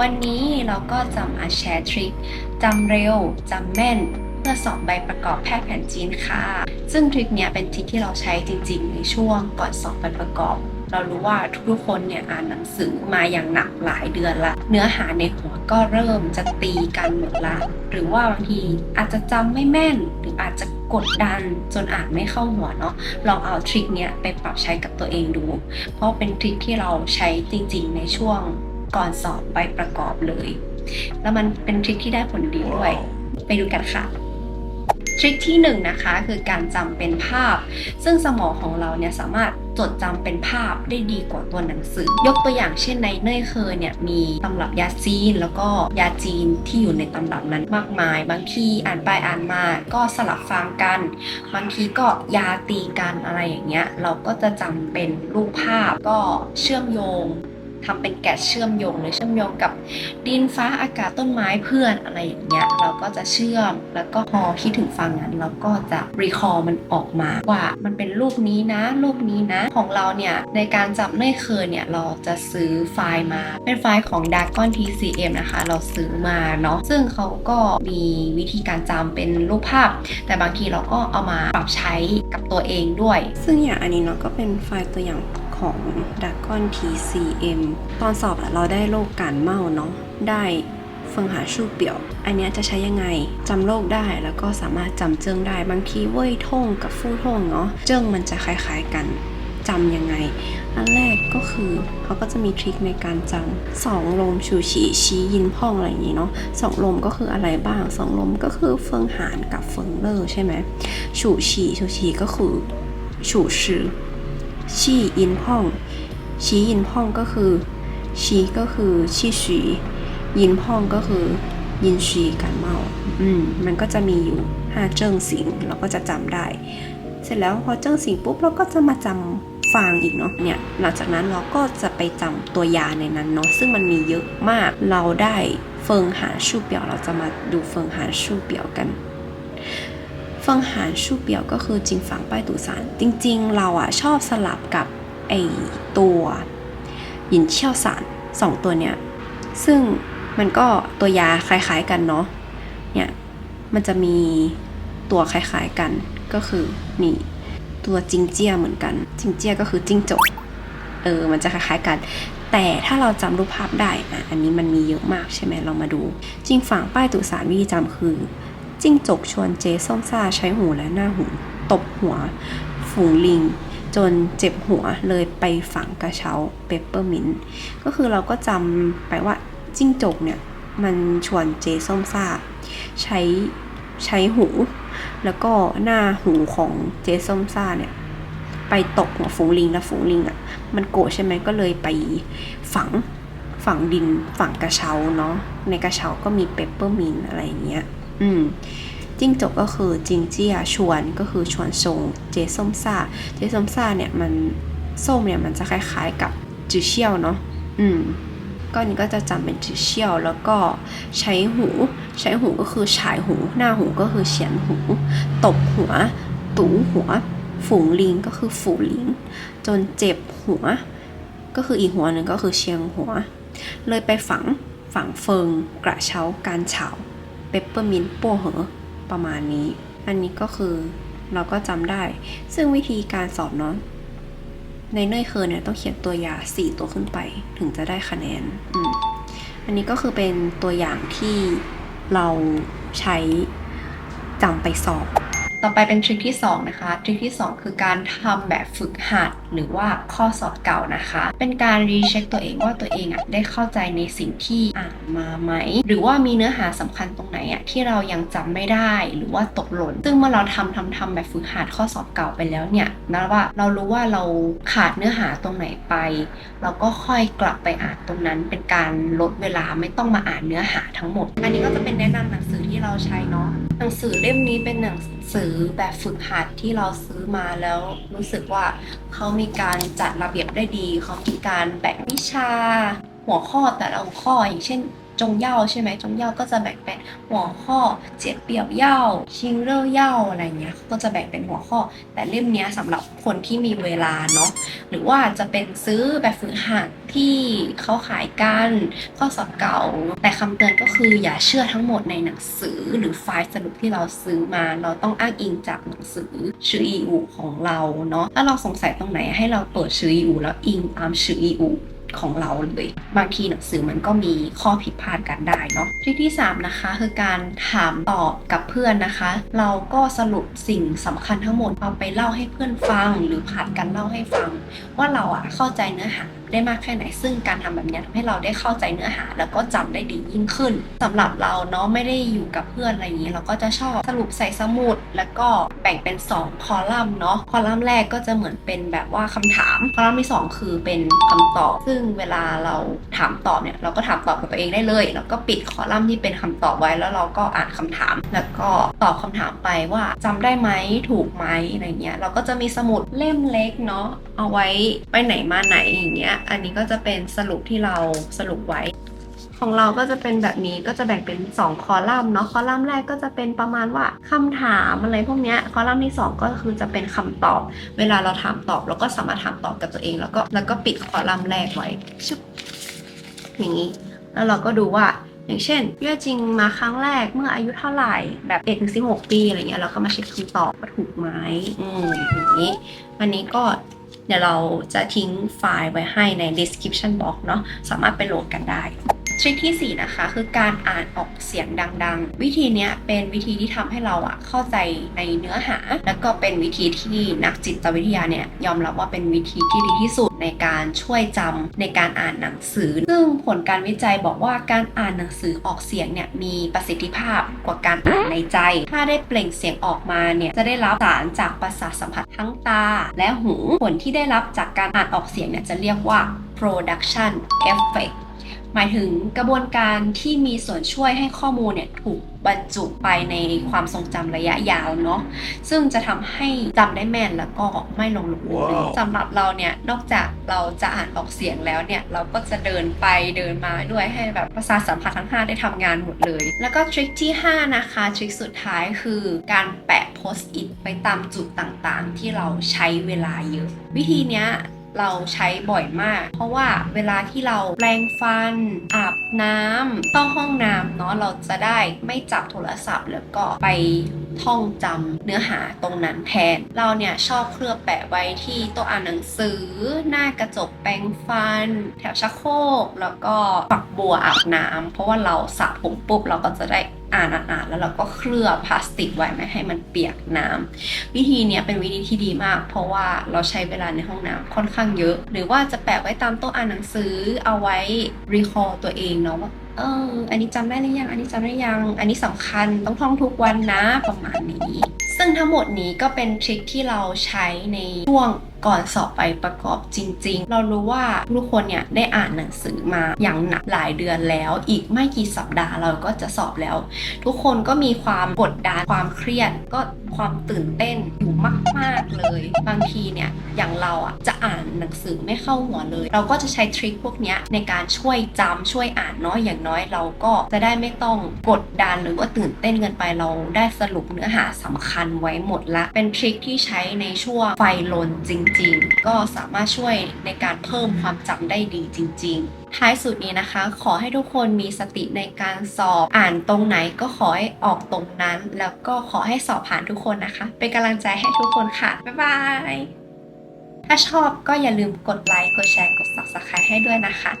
วันนี้เราก็จะมาแชร์ทริคจำเร็วจำแม่น เพื่อสอบใบประกอบแพทย์แผนจีนค่ะ ซึ่งทริคเนี้ยเป็นทริคที่เราใช้จริงๆ ในช่วงก่อนสอบใบประกอบ เรารู้ว่าทุกๆคนเนี่ยอ่านหนังสือมาอย่างหนักหลายเดือนละ เนื้อหาในหัวก็เริ่มจะตีกันหมดละหรือว่าบางทีอาจจะจำไม่แม่น หรืออาจจะกดดันจนอ่านไม่เข้าหัวเนาะลองเอาทริคเนี้ยไปปรับใช้กับตัวเองดู เพราะเป็นทริคที่เราใช้จริงๆ ในช่วง ก่อนสอบใบประกอบเลย แล้วมันเป็นทริคที่ได้ผลดีด้วย ไปดูกันค่ะทริคที่1นงนะคะคือการจำเป็นภาพ ซึ่งสมองของเราเนี่ยสามารถจดจำเป็นภาพได้ดีกว่าตัวหนังสือ ยกตัวอย่างเช่นในเนยเคยเนี่ยมีตำรับยาจีน แล้วก็ยาจีนที่อยู่ในตำรับนั้นมากมาย บางทีอ่านไปอ่านมาก็สลับฟังกัน บางทีก็ยาตีกันอะไรอย่างเงี้ยเราก็จะจำเป็นรูปภาพก็เชื่อมโยง ทำเป็นแกะเชื่อมโยงหรือเชื่อมโยงกับดินฟ้าอากาศต้นไม้เพื่อนอะไรอย่างเงี้ยเราก็จะเชื่อมแล้วก็พอคิดถึงฟังนั้นเราก็จะรีคอร์มันออกมาว่ามันเป็นรูปนี้นะ รูปนี้นะของเราเนี่ยในการจำเนื่อยเคยเนี่ยเราจะซื้อไฟล์มาเป็นไฟล์ของ d a g o n TCM นะคะ เราซื้อมาเนาะซึ่งเขาก็มีวิธีการจำเป็นรูปภาพ แต่บางทีเราก็เอามาปรับใช้กับตัวเองด้วย ซึ่งอย่างอันนี้เนาะก็เป็นไฟล์ตัวอย่าง ของ d a g o n TCM ตอนสอบเราได้โลกการเมาเนาะได้เฟิงหาชู่เปี่ยว อันนี้จะใช้ยังไงจำโลกได้แล้วก็สามารถจำเจิงได้บางทีเว่ยท่งกับฟู่ท่งเนาะเจิงมันจะคล้ายๆกันจำยังไง อันแรกก็คือเขาก็จะมีทริคในการจำสองลมชูฉีชี้ยินพ่องอะไรอย่างนี้เนาะสองลมก็คืออะไรบ้างสองลมก็คือเฟิงหานกับเฟิงเลอร์ใช่ไหมฉูฉีชูฉีก็คือฉูชื่อ ชี่ยินพ่องชี้ยินพ่องก็คือชี้ก็คือชี่ฉียินพ่องก็คือยินชีกันเมาอืมมันก็จะมีอยู่ห้าเจิ้งสิงเราก็จะจำได้ เสร็จแล้วพอเจิ้งสิงปุ๊บเราก็จะมาจำฟางอีกเนาะเนี่ยหลังจากนั้นเราก็จะไปจำตัวยาในนั้นเนาะซึ่งมันมีเยอะมากเราได้เฟิงหานชู่เปียวเราจะมาดูเฟิงหานชู่เปียวกัน ฟิงหานชูเปียวก็คือจิงฝังป้ายตูสารจริง ๆ เราอะชอบสลับกับไอตัวหยินเชี่ยวสารสองตัวเนี้ยซึ่งมันก็ตัวยาคล้าย ๆกันเนาะเนี่ยมันจะมีตัวคล้ายๆกันก็คือนี่ตัวจิงเจียเหมือนกัน จิงเจียก็คือจิงจกเออมันจะคล้ายๆกัน แต่ถ้าเราจำรูปภาพได้อะอันนี้มันมีเยอะมากใช่ไหมเรามาดู จิงฝังป้ายตุสารวิธีจำคือ จิ้งจกชวนเจส้มซ่าใช้หูและหน้าหู ตบหัว ฝูงลิง จนเจ็บหัวเลยไปฝังกระเช้าเปปเปอร์มินต์ก็คือเราก็จำไปว่าจิ้งจกเนี่ยมันชวนเจส้มซ่า ใช้ใช้หู แล้วก็หน้าหูของเจส้มซ่าเนี่ย ไปตกหัวฝูงลิงแล้วฝูงลิงอะ มันโกรธใช่ไหมก็เลยไปฝังฝังดินฝังกระเช้าเนาะในกระเช้าก็มีเปปเปอร์มินอะไรเงี้ย อืมจิ้งจกก็คือจิงเจียชวนก็คือชวนทรงเจส้มซ่า เจส้มซ่าเนี่ยมันส้มเนี่ยมันจะคล้ายๆกับจือเชี่ยวเนาะอืมก็นี่ก็จะจำเป็นจือเชี่ยว แล้วก็ใช้หู ใช้หูก็คือฉายหู หน้าหูก็คือเฉียนหู ตบหัว ตูหัว ฝูงลิงก็คือฝูลิง จนเจ็บหัว ก็คืออีกหัวหนึ่งก็คือเชียงหัว เลยไปฝังฝังเฟิงกระเช้าการเฉา เปปเปอร์มินต์โป้เหอประมาณนี้ อันนี้ก็คือเราก็จำได้ ซึ่งวิธีการสอบเนาะในเนยเคยเนี่ยต้องเขียนตัวยา 4 ตัวขึ้นไป ถึงจะได้คะแนนอืมอันนี้ก็คือเป็นตัวอย่างที่เราใช้จำไปสอบ ต่อไปเป็นทริคที่ 2 นะคะ ทริคที่ 2 คือการทำแบบฝึกหัดหรือว่าข้อสอบเก่านะคะ เป็นการรีเช็คตัวเองว่าตัวเองอะได้เข้าใจในสิ่งที่อ่านมาไหม หรือว่ามีเนื้อหาสำคัญตรง อะที่เรายังจำไม่ได้หรือว่าตกหล่น ซึ่งเมื่อเราทำทำทำแบบฝึกหัดข้อสอบเก่าไปแล้วเนี่ยนะว่าเรารู้ว่าเราขาดเนื้อหาตรงไหนไป เราก็ค่อยกลับไปอ่านตรงนั้น เป็นการลดเวลาไม่ต้องมาอ่านเนื้อหาทั้งหมด อันนี้ก็จะเป็นแนะนำหนังสือที่เราใช้เนาะหนังสือเล่มนี้เป็นหนังสือแบบฝึกหัดที่เราซื้อมาแล้วรู้สึกว่าเขามีการจัดระเบียบได้ดี เขามีการแบ่งวิชา หัวข้อแต่ละหัวข้ออย่างเช่น จงเย่าใช่ไหมจงเย่าก็จะแบ่งเป็นหัวข้อเจ็ดเปียวเย่าชิงเร่อเย่าอะไรเงี้ยก็จะแบ่งเป็นหัวข้อ แต่เล่มนี้ยสำหรับคนที่มีเวลาเนาะหรือว่าจะเป็นซื้อแบบฝึกหัดที่เขาขายกันข้อสอบเก่า แต่คำเตือนก็คืออย่าเชื่อทั้งหมดในหนังสือหรือไฟล์สรุปที่เราซื้อมา เราต้องอ้างอิงจากหนังสือชื่ออีอูของเราเนาะถ้าเราสงสัยตรงไหนให้เราเปิดชื่ออีอูแล้วอิงตามชื่ออีอู ของเราเลย บางทีหนังสือมันก็มีข้อผิดพลาดกันได้เนาะทริคที่ 3 นะคะ คือการถามตอบกับเพื่อนนะคะ เราก็สรุปสิ่งสำคัญทั้งหมดเอาไปเล่าให้เพื่อนฟัง หรือผ่านกันเล่าให้ฟัง ว่าเราอะเข้าใจเนื้อหา ได้มากแค่ไหน ซึ่งการทำแบบนี้ทำให้เราได้เข้าใจเนื้อหา แล้วก็จำได้ดียิ่งขึ้นสำหรับเราเนาะไม่ได้อยู่กับเพื่อนอะไรอย่างนี้ เราก็จะชอบสรุปใส่สมุด แล้วก็แบ่งเป็น 2 คอลัมน์เนาะคอลัมน์แรกก็จะเหมือนเป็นแบบว่าคำถาม คอลัมน์ที่ 2 คือเป็นคำตอบ ซึ่งเวลาเราถามตอบเนี่ยเราก็ถามตอบกับตัวเองได้เลย แล้วก็ปิดคอลัมน์ที่เป็นคำตอบไว้แล้วเราก็อ่านคำถาม แล้วก็ตอบคำถามไปว่าจำได้ไหมถูกไหมอะไรเงี้ยเราก็จะมีสมุดเล่มเล็กเนาะเอาไว้ไปไหนมาไหนอย่างเงี้ยอันนี้ก็จะเป็นสรุปที่เราสรุปไว้ ของเราก็จะเป็นแบบนี้ก็จะแบ่งเป็น 2 คอลัมน์เนาะคอลัมน์แรกก็จะเป็นประมาณว่าคำถามอะไรพวกนี้คอลัมน์ที่ 2 ก็คือจะเป็นคำตอบ เวลาเราถามตอบเราก็สามารถถามตอบกับตัวเอง แล้วก็แล้วก็ปิดคอลัมน์แรกไว้ชึบอย่างนี้ แล้วเราก็ดูว่าอย่างเช่นเยื่อจริงมาครั้งแรกเมื่ออายุเท่าไหร่แบบ1ถึง16ปีอะไรเงี้ยเราก็มาเช็คคำตอบว่าถูกไหมอืมอย่างนี้ อันนี้ก็ เดี๋ยวเราจะทิ้งไฟล์ไว้ให้ใน description box เนาะสามารถไปโหลดกันได้ ทริคที่ 4 นะคะ คือการอ่านออกเสียงดัง ๆ วิธีนี้เป็นวิธีที่ทำให้เราอะเข้าใจในเนื้อหา แล้วก็เป็นวิธีที่นักจิตวิทยาเนี่ยยอมรับว่าเป็นวิธีที่ดีที่สุดในการช่วยจำในการอ่านหนังสือ ซึ่งผลการวิจัยบอกว่าการอ่านหนังสือออกเสียงเนี่ยมีประสิทธิภาพกว่าการอ่านในใจ ถ้าได้เปล่งเสียงออกมาเนี่ยจะได้รับสารจากประสาทสัมผัสทั้งตา และหูผลที่ได้รับจากการอ่านออกเสียงเนี่ยจะเรียกว่า production effect หมายถึงกระบวนการที่มีส่วนช่วยให้ข้อมูลเนี่ยถูกบรรจุไปในความทรงจำระยะยาวเนาะซึ่งจะทำให้จำได้แม่นแล้วก็ไม่ลงหลุมลืมว้าวสำหรับเราเนี่ยนอกจากเราจะอ่านออกเสียงแล้วเนี่ยเราก็จะเดินไปเดินมาด้วยให้แบบประสาทสัมผัสทั้ง 5 ได้ทำงานหมดเลย แล้วก็ทริคที่ 5 นะคะทริคสุดท้ายคือการแปะโพสต์อิทไปตามจุดต่างๆ ที่เราใช้เวลาเยอะ วิธีเนี้ย เราใช้บ่อยมาก เพราะว่าเวลาที่เราแปรงฟัน อาบน้ำต้องห้องน้ำเนาะเราจะได้ไม่จับโทรศัพท์แล้วก็ไป ท่องจำเนื้อหาตรงนั้นแทน เราเนี่ยชอบเคลือบแปะไว้ที่โต๊ะอ่านหนังสือ หน้ากระจกแปรงฟัน แถวชักโครกแล้วก็ฝักบัวอาบน้ำเพราะว่าเราสระผมปุ๊บเราก็จะได้อ่านอ่านๆแล้วเราก็เคลือบพลาสติกไว้ไม่ให้มันเปียกน้ำวิธีเนี้ยเป็นวิธีที่ดีมาก เพราะว่าเราใช้เวลาในห้องน้ำค่อนข้างเยอะ หรือว่าจะแปะไว้ตามโต๊ะอ่านหนังสือเอาไว้ recall ตัวเองเนาะว่า เออ อันนี้จำได้หรือยัง อันนี้จำได้ยัง อันนี้สำคัญต้องท่องทุกวันนะประมาณนี้ ซึ่งทั้งหมดนี้ก็เป็นทริคที่เราใช้ในช่วง ก่อนสอบไปประกอบจริง ๆ เรารู้ว่าทุกคนเนี่ยได้อ่านหนังสือมาอย่างหนักหลายเดือนแล้ว อีกไม่กี่สัปดาห์เราก็จะสอบแล้ว ทุกคนก็มีความกดดันความเครียดก็ความตื่นเต้นอยู่มาก ๆ เลย บางทีเนี่ยอย่างเราอะจะอ่านหนังสือไม่เข้าหัวเลย เราก็จะใช้ทริคพวกนี้ในการช่วยจำช่วยอ่านเนาะอย่างน้อยเราก็จะได้ไม่ต้องกดดันหรือว่าตื่นเต้นเกินไปเราได้สรุปเนื้อหาสำคัญไว้หมดละ เป็นทริคที่ใช้ในช่วงไฟลนจริงริง ๆ ก็สามารถช่วยในการเพิ่มความจำได้ดีจริง ๆท้ายสุดนี้นะคะ ขอให้ทุกคนมีสติในการสอบอ่านตรงไหนก็ขอให้ออกตรงนั้น แล้วก็ขอให้สอบผ่านทุกคนนะคะ เป็นกำลังใจให้ทุกคนค่ะ บ๊ายบาย ถ้าชอบก็อย่าลืมกดไลค์ กดแชร์ กด subscribe ให้ด้วยนะคะ